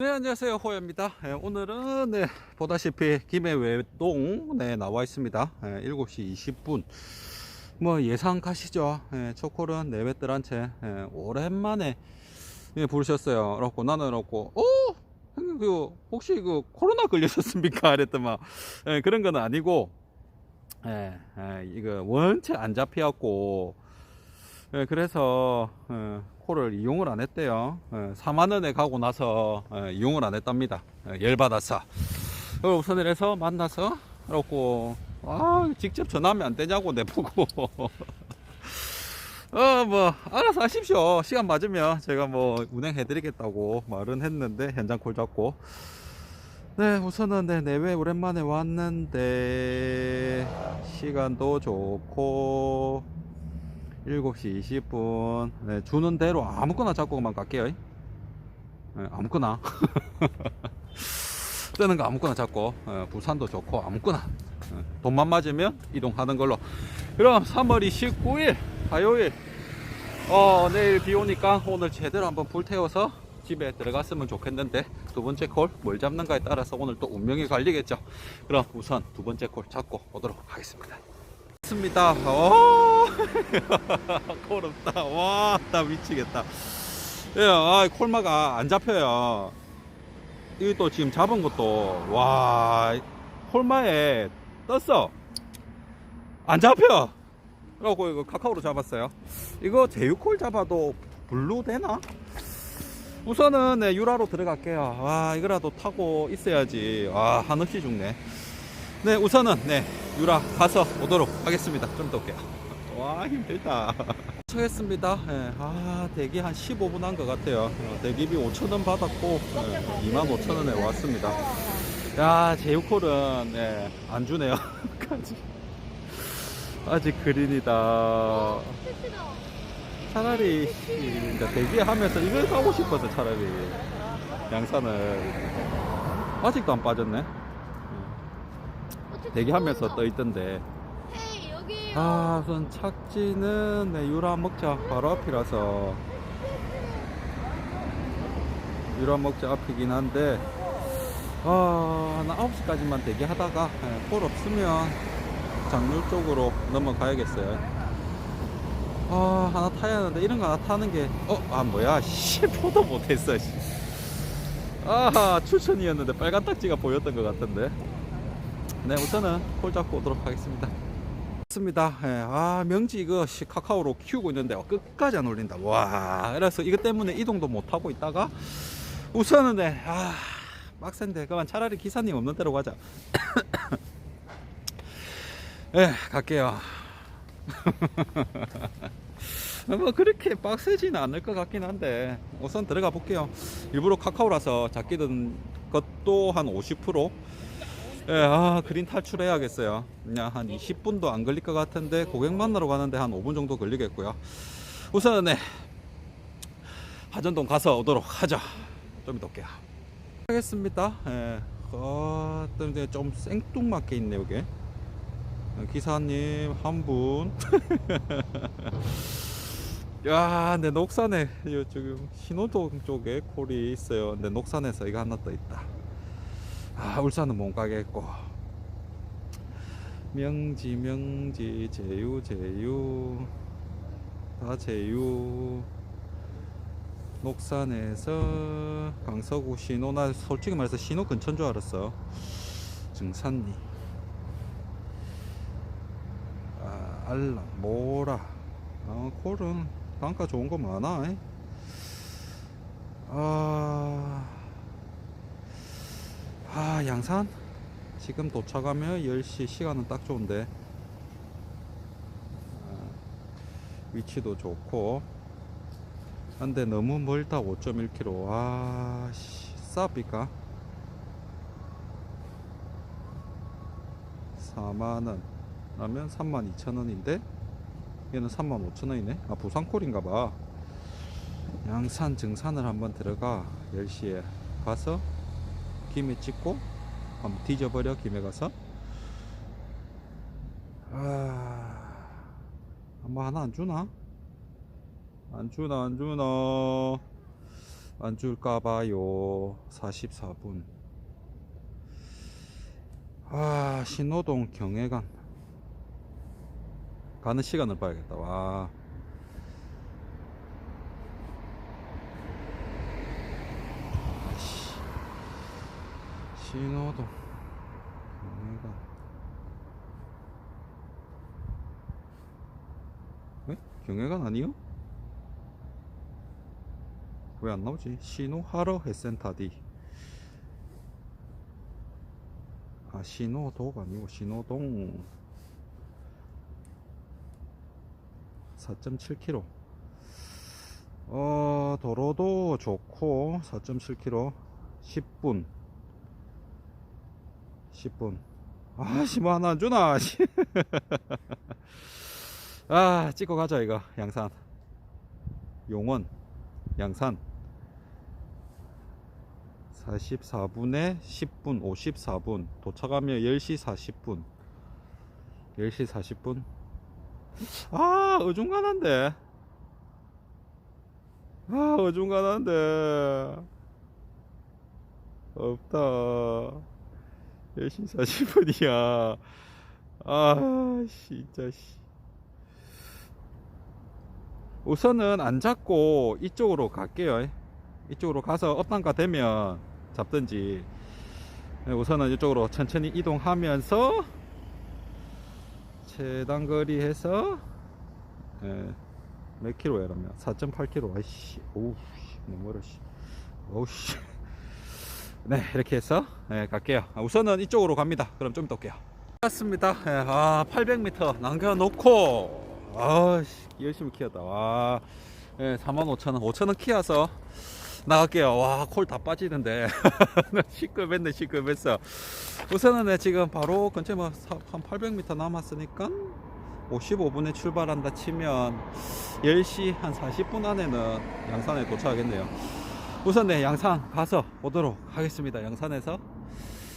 네 안녕하세요. 호야입니다. 예, 오늘은 네, 보다시피 김해 외동 네, 나와 있습니다. 예, 7시 20분. 뭐 예상 가시죠? 예, 초콜은 내외들한테 예, 오랜만에 예, 부르셨어요. 그렇고 나는 그렇고 어? 그 혹시 그 코로나 걸리셨습니까? 그랬더만. 예, 그런 건 아니고 예, 예, 이거 원체 안 잡혀갖고 예, 그래서 예, 코를 이용을 안 했대요. 예, 4만 원에 가고 나서 예, 이용을 안 했답니다. 예, 열받아서. 우선 이래서 만나서 그렇고 아 직접 전화하면 안 되냐고 내보고 어 뭐 알아서 하십시오. 시간 맞으면 제가 뭐 운행해 드리겠다고 말은 했는데 현장 콜 잡고 네 우선은 네, 내외 오랜만에 왔는데 시간도 좋고 7시 20분. 네, 주는 대로 아무거나 잡고만 갈게요. 네, 아무거나. 뜨는 거 아무거나 잡고 어, 부산도 좋고 아무거나 어, 돈만 맞으면 이동하는 걸로. 그럼 3월 29일 화요일. 어, 내일 비 오니까 오늘 제대로 한번 불 태워서 집에 들어갔으면 좋겠는데 두 번째 콜 뭘 잡는가에 따라서 오늘 또 운명이 갈리겠죠. 그럼 우선 두 번째 콜 잡고 오도록 하겠습니다 습니다. 어. 고롭다. 와 나 미치겠다. 예, 아, 콜마가 안 잡혀요. 이거 또 지금 잡은 것도 와 콜마에 떴어. 안 잡혀. 그래갖고 이거 카카오로 잡았어요. 이거 제휴콜 잡아도 블루 되나? 우선은 네, 유라로 들어갈게요. 와 이거라도 타고 있어야지. 와 한없이 죽네. 네 우선은 네 유라 가서 오도록 하겠습니다. 좀 더 올게요. 와 힘들다. 도착했습니다. 예, 아 대기 한 15분 한 것 같아요. 어, 대기비 5천원 받았고 예, 2만 5천원에 왔습니다. 야 제휴콜은 예, 안 주네요. 아직, 아직 그린이다. 차라리 씨, 이제 대기하면서 이걸 가고 싶어서 차라리 양산을. 아직도 안 빠졌네 대기하면서 떠 있던데. 아 우선 착지는 네, 유라 먹자 바로 앞이라서 유라 먹자 앞이긴 한데 아나 9시까지만 대기하다가 예, 볼 없으면 장류 쪽으로 넘어가야겠어요 아 하나 타야 하는데 이런 거 하나 타는 게어아 뭐야 씨 포도 못했어 씨. 아 추천이었는데 빨간 딱지가 보였던 것 같던데 네 우선은 콜 잡고 오도록 하겠습니다. 맞습니다. 예, 아 명지 이거 씨, 카카오로 키우고 있는데 끝까지 안 올린다. 와 그래서 이것 때문에 이동도 못 하고 있다가 우선은 네아 빡센데 그만 차라리 기사님 없는 데로 가자. 예 갈게요. 뭐 그렇게 빡세지는 않을 것 같긴 한데 우선 들어가 볼게요. 일부러 카카오라서 작게 든 것도 한 50% 예, 아, 그린 탈출해야겠어요. 그냥 한 20분도 안 걸릴 것 같은데 고객 만나러 가는데 한 5분 정도 걸리겠고요. 우선은 네, 하전동 가서 오도록 하죠. 좀 이따 올게요. 하겠습니다. 예, 어, 근데 좀 생뚱맞게 있네 여기. 기사님 한 분. 야, 내 녹산에 요 지금 신호동 쪽에 콜이 있어요. 근데 녹산에서 이거 하나 더 있다. 아 울산은 못 가겠고. 명지 명지 제유 제유. 다 제유. 녹산에서 강서구 신호 나 솔직히 말해서 신호 근처인 줄 알았어. 증산리. 아 알라 모라. 아 콜은 단가 좋은 거 많아 이. 아 아 양산? 지금 도착하면 10시 시간은 딱 좋은데. 아, 위치도 좋고. 근데 너무 멀다 5.1km 아 씨, 싸웁니까? 4만원. 라면 32,000원인데? 얘는 35,000원이네? 아 부산콜인가봐. 양산 증산을 한번 들어가 10시에 가서 김에 찍고 한번 뒤져버려 김에 가서. 아, 뭐 하나 안 주나? 안 주나 안 주나? 안 줄까봐요. 44분. 아 신호동 경해관. 가는 시간을 봐야겠다. 와 아이씨. 신호동 경해관 에? 경해관 아니요? 왜 안 나오지? 신호 하러 해센터디. 아 신호도가 아니고 신호동. 4.7km 어 도로도 좋고 4.7km 10분 10분. 아씨 뭐 하나 안 주나 씨. 아 찍고 가자 이거. 양산. 용원. 양산. 44분에 10분 54분. 도착하면 10시 40분. 10시 40분? 아 어중간한데. 아 어중간한데. 없다 10시 40분이야. 아 진짜 씨. 우선은 안 잡고 이쪽으로 갈게요. 이쪽으로 가서 업단가 되면 잡든지. 네, 우선은 이쪽으로 천천히 이동하면서 최단 거리 해서 예, 몇 킬로야 그러면? 4.8 킬로. 아이씨 오우 씨, 너무 멀어 씨. 오우 씨 네 이렇게 해서 예, 갈게요 아, 우선은 이쪽으로 갑니다 그럼 좀 이따 올게요 맞습니다 예, 아 800m 남겨놓고 아 씨, 열심히 키웠다 와 예, 45,000원 5,000원 키워서 나갈게요. 와, 콜 다 빠지는데. 시급했네, 시급했어. 우선은 네, 지금 바로 근처에 뭐, 한 800m 남았으니까 55분에 출발한다 치면 10시 한 40분 안에는 양산에 도착하겠네요. 우선 네, 양산 가서 오도록 하겠습니다. 양산에서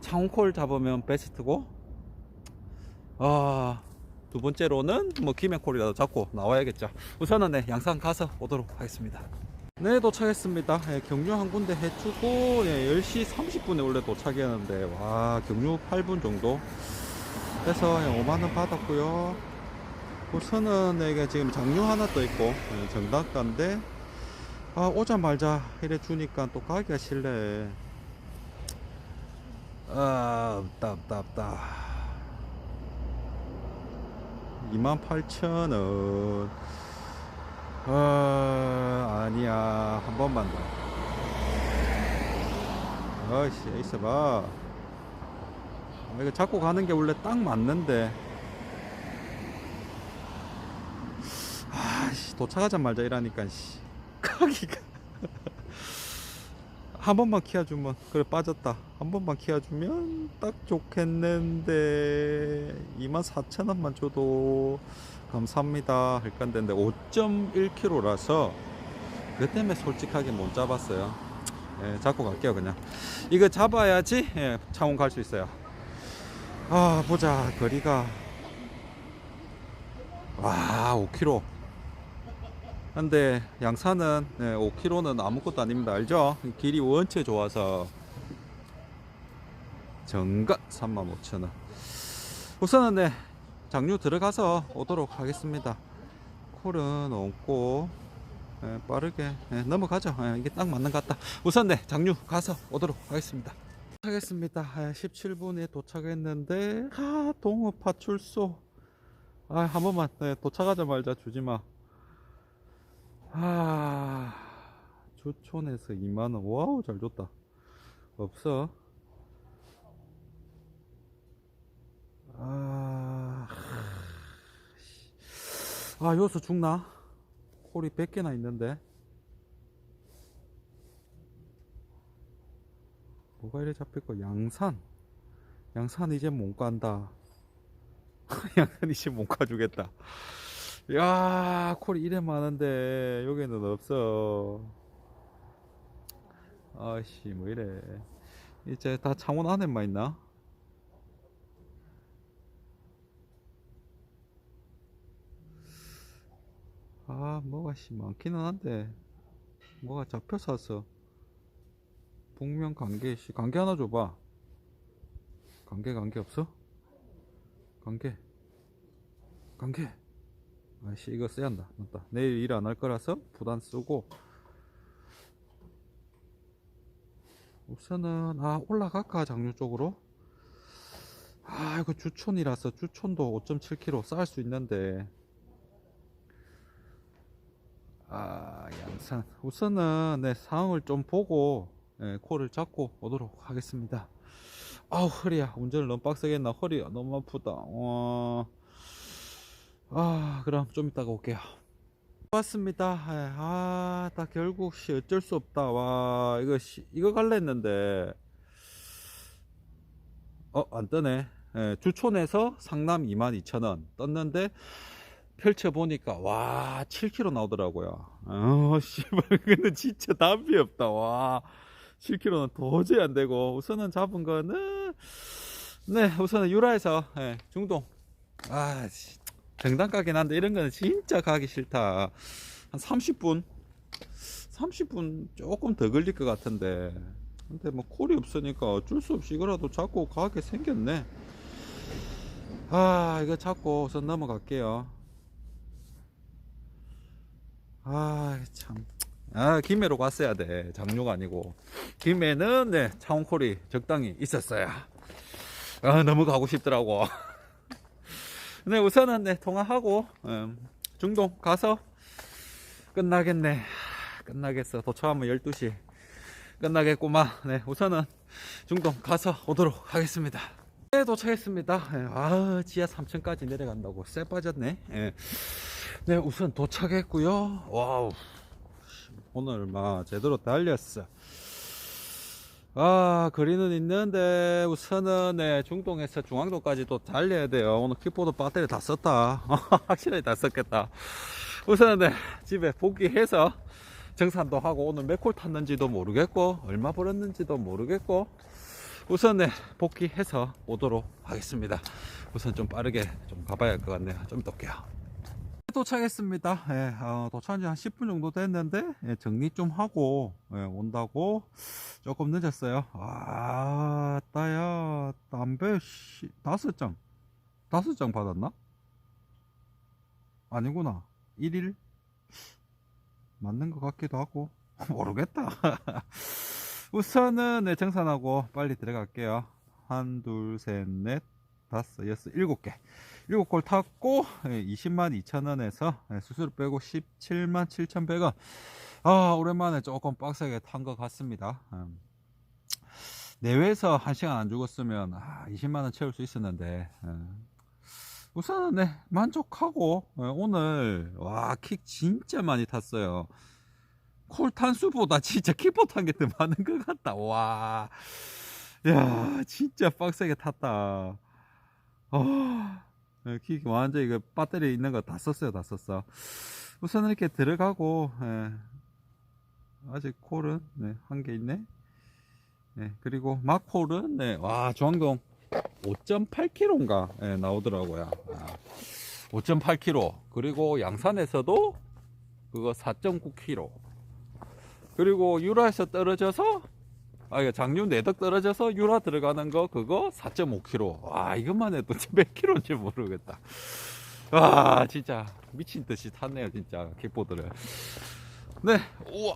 창원콜 잡으면 베스트고, 아, 두 번째로는 뭐 김해콜이라도 잡고 나와야겠죠. 우선은 네, 양산 가서 오도록 하겠습니다. 네 도착했습니다 예, 경유 한 군데 해주고 예, 10시 30분에 원래 도착했는데 와 경유 8분 정도 해서 예, 5만원 받았고요 우선은 이게 지금 장류 하나 떠 있고 예, 정답가인데 아 오자말자 이래 주니까 또 가기가 싫네 아 없다 없다 없다 28,000원 어, 아니야. 한 번만 더. 어이씨, 있어봐. 아, 이거 잡고 가는 게 원래 딱 맞는데. 아씨, 도착하자 말자 이라니까, 씨. 가기가. 한 번만 키워주면, 그래, 빠졌다. 한 번만 키워주면 딱 좋겠는데, 24,000원만 줘도 감사합니다. 할 건데 5.1kg라서 그 때문에 솔직하게 못 잡았어요. 예, 잡고 갈게요 그냥. 이거 잡아야지 예, 창원 갈 수 있어요. 아 보자 거리가. 와 5kg 근데 양산은 예, 5kg는 아무것도 아닙니다 알죠 길이 원체 좋아서 정가 35,000원 우선은 네 장류 들어가서 오도록 하겠습니다. 콜은 없고 예, 빠르게 예, 넘어가죠. 예, 이게 딱 맞는 것 같다. 우선 네 장류 가서 오도록 하겠습니다. 도착했습니다. 17분에 도착했는데 아 동업 파출소 아, 한 번만 네, 도착하자마자 주지마. 아 주촌에서 2만원. 와우 잘 줬다. 없어. 아, 아 여기서 죽나? 콜이 100개나 있는데. 뭐가 이래 잡힐거 양산. 양산 이제 못 간다. 양산 이제 못 가주겠다 야 콜이 이래 많은데 여기는 없어. 아씨 뭐 이래. 이제 다 창원 안에만 있나? 아 뭐가 씨 많기는 한데. 뭐가 잡혀서 왔어. 북면 관계 씨 관계 하나 줘봐. 관계 관계 없어? 관계. 관계 아씨 이거 써야 한다. 맞다. 내일 일 안 할 거라서 부단 쓰고. 우선은 아 올라갈까 장류 쪽으로? 아 이거 주촌이라서 주촌도 5.7kg 쌓을 수 있는데. 아 양산. 우선은 네 상황을 좀 보고 예, 코를 잡고 오도록 하겠습니다. 아우 허리야. 운전을 너무 빡세게 했나? 허리가 너무 아프다. 어... 아 그럼 좀 이따가 올게요. 왔습니다. 아딱 결국 씨 어쩔 수 없다. 와 이거 씨, 이거 갈라 했는데. 어 안 뜨네. 예, 주촌에서 상남 22,000원 떴는데 펼쳐 보니까 와 7kg 나오더라고요. 어 씨발 근데 진짜 답이 없다. 와 7kg는 도저히 안 되고 우선은 잡은 거는 네 우선은 유라에서 예, 중동. 아 씨, 정당 가긴 한데 이런 거는 진짜 가기 싫다. 한 30분? 30분 조금 더 걸릴 것 같은데. 근데 뭐 콜이 없으니까 어쩔 수 없이 이거라도 잡고 가게 생겼네. 아 이거 잡고 우선 넘어갈게요. 아참. 아 김해로 갔어야 돼. 장료가 아니고. 김해는 네 차원콜이 적당히 있었어야. 아 너무 가고 싶더라고 네 우선은 네 통화하고 음, 중동 가서 끝나겠네. 하, 끝나겠어. 도착하면 12시. 끝나겠구만. 네 우선은 중동 가서 오도록 하겠습니다. 네 도착했습니다. 예, 아 지하 3층까지 내려간다고. 쎄 빠졌네. 예. 네 우선 도착했고요. 와우. 오늘 막 제대로 달렸어 아 거리는 있는데 우선은 네 중동에서 중앙도까지 또 달려야 돼요. 오늘 킥보드 배터리 다 썼다. 확실하게 다 썼겠다. 우선은 네 집에 복귀해서 정산도 하고 오늘 몇 콜 탔는지도 모르겠고 얼마 벌었는지도 모르겠고 우선 네 복귀해서 오도록 하겠습니다. 우선 좀 빠르게 좀 가봐야 할 것 같네요. 좀 이따 올게요 도착했습니다. 예, 어, 도착한 지 한 10분 정도 됐는데 예, 정리 좀 하고 예, 온다고 조금 늦었어요. 아 따야 담배 씨, 다섯 장 다섯 장 받았나? 아니구나. 1일? 맞는 것 같기도 하고. 모르겠다. 우선은 네, 정산하고 빨리 들어갈게요. 한 둘 셋 넷 다섯 여섯 일곱 개 일곱 골 탔고 20만 2천 원에서 예, 수수료 빼고 17만 7천 100원 아 오랜만에 조금 빡세게 탄 것 같습니다 음. 내외에서 한 시간 안 죽었으면 아, 20만 원 채울 수 있었는데 음. 우선은 네 만족하고 예, 오늘 와 킥 진짜 많이 탔어요 콜 탄수보다 진짜 킥보 탄게 더 많은 것 같다 와 야, 진짜 빡세게 탔다. 어, 킥 완전 이거 배터리 있는 거 다 썼어요, 다 썼어. 우선 이렇게 들어가고, 예. 아직 콜은, 네, 한 개 있네. 네, 그리고 막콜은, 네, 와, 중앙동 5.8kg인가, 예, 나오더라고요. 아, 5.8kg. 그리고 양산에서도 그거 4.9kg. 그리고 유라에서 떨어져서 아, 장류 내덕 떨어져서 유라 들어가는 거 그거 4.5kg. 와, 이것만 해도 몇 킬로인지 모르겠다. 와, 진짜 미친 듯이 탔네요, 진짜 킥보드를. 네, 우와.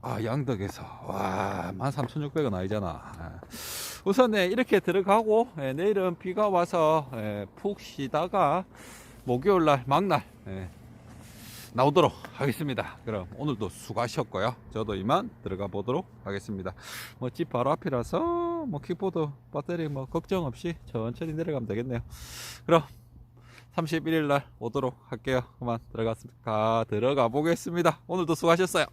아, 양덕에서 와, 13,600원 아니잖아. 아. 우선 네, 이렇게 들어가고 예, 내일은 비가 와서 예, 푹 쉬다가 목요일 날 막날 예, 나오도록 하겠습니다. 그럼 오늘도 수고하셨고요. 저도 이만 들어가 보도록 하겠습니다. 뭐 집 바로 앞이라서 뭐 킥보드 배터리 뭐 걱정 없이 천천히 내려가면 되겠네요. 그럼 31일 날 오도록 할게요. 그만. 들어가 보겠습니다. 오늘도 수고하셨어요.